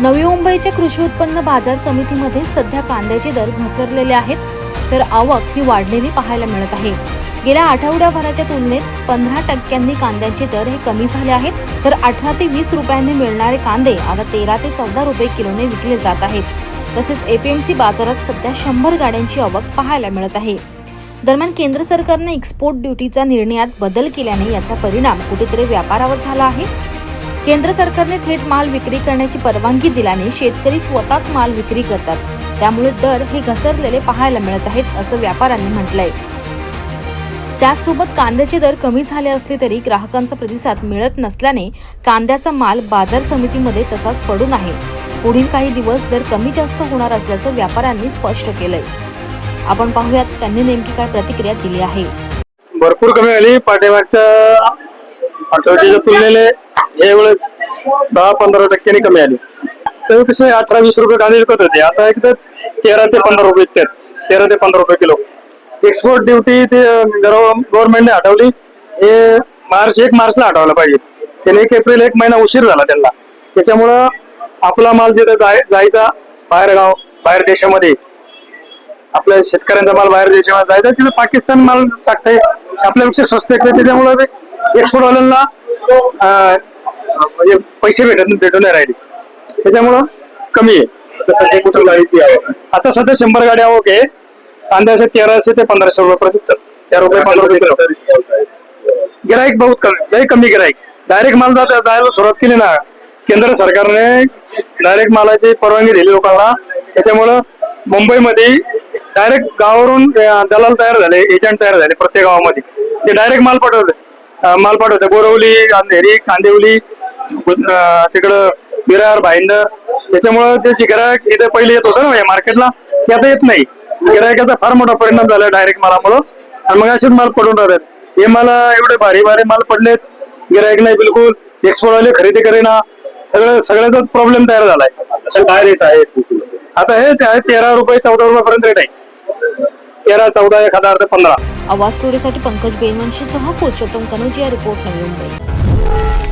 नवी मुंबईच्या कृषी उत्पन्न बाजार समितीमध्ये सध्या कांद्याचे दर घसरलेले आहेत तर आवक ही वाढलेली पाहायला मिळत आहे. गेल्या आठवड्याभराच्या तुलनेत पंधरा टक्क्यांनी कांद्यांचे दर हे कमी झाले आहेत तर अठरा ते वीस रुपयांनी मिळणारे कांदे आता तेरा ते चौदा रुपये किलोने विकले जात आहेत. तसेच एपीएमसी बाजारात सध्या शंभर गाड्यांची आवक पाहायला मिळत आहे. दरम्यान केंद्र सरकारने एक्सपोर्ट ड्युटीचा निर्णयात बदल केल्याने याचा परिणाम कुठेतरी व्यापारावर झाला आहे. केंद्र सरकारने थेट माल विक्री करण्याची परवानगी दिल्याने शेतकरी स्वतःच माल विक्री करतात. त्यामुळे दर हे घसरलेले पाहायला मिळत आहेत असं व्यापाऱ्यांनी म्हटलंय. त्याचसोबत कांद्याचे दर कमी झाले असले तरी ग्राहकांचा प्रतिसाद मिळत नसल्याने कांद्याचा माल बाजार समितीमध्ये तसाच पडून आहे पुढील काही दिवस दर कमी जास्त होणार असल्याचं व्यापाऱ्यांनी स्पष्ट केलंय. आपण पाहूयात त्यांनी नेमकी काय प्रतिक्रिया दिली आहे. भरपूर कमी झाली. पाठीमागच्या आठवड्याच्या तुलनेने यावेळेस दहा पंधरा टक्क्यांनी कमी आली. त्यापेक्षा अठरा वीस रुपये कांदे विकत होते. आता एकदा तेरा ते पंधरा रुपये विकतात. तेरा ते पंधरा रुपये किलो. एक्सपोर्ट ड्युटी ते गव्हर्नमेंटने हटवली. हे मार्च एक मार्चला हटवलं पाहिजे. त्याने एक एप्रिल एक महिना उशीर झाला त्यांना. त्याच्यामुळं आपला माल जिथं जाय जायचा बाहेर गाव बाहेर देशामध्ये आपल्या शेतकऱ्यांचा माल बाहेर देशामध्ये जायचा तिथं पाकिस्तान माल टाकताय. आपल्यापेक्षा स्वस्त आहे. त्याच्यामुळे एक्सपोर्ट वाल्यांना म्हणजे पैसे भेटत भेटून नाही राहिले त्याच्यामुळं कमी आहे. कुठं गाडी आता सध्या शंभर गाडी ओके आहे. कांद्याचे तेराशे ते पंधराशे रुपये प्रति तेरा रुपये पंधरा रुपये गिराईक बहुत कमी लय कमी गिराईक. डायरेक्ट माल जायला सुरुवात केली ना. केंद्र सरकारने डायरेक्ट मालाची परवानगी दिली लोकांना. त्याच्यामुळं मुंबईमध्ये डायरेक्ट गावावरून दलाल तयार झाले एजंट तयार झाले प्रत्येक गावामध्ये. ते डायरेक्ट माल पाठवले. माल पाठवते बोरवली अंधेरी कांदिवली तिकडं विरार भाईंदर. त्याच्यामुळं त्याची गिरायक इथे पहिले येत होतं ना या मार्केटला ते आता येत नाही. गिरायकाचा फार मोठा परिणाम झाला डायरेक्ट मालामुळं. आणि मग असेच माल पडून राहतात. हे मला एवढे भारी भारी माल पडलेत. गिरायक नाही बिलकुल. एक्सपोर्टवाले खरेदी करेना. सगळं सगळ्याचा प्रॉब्लेम तयार झालाय. काय रेट आहे आता हे ते आहे तेरा रुपये चौदा रुपयापर्यंत रेट आहे. तेरा चौदा एक हजार ते पंधरा. आवाज स्टोरीसाठी पंकज बेनवंशीसह पुरुषोत्तम कनोजिया रिपोर्ट नवी मुंबई.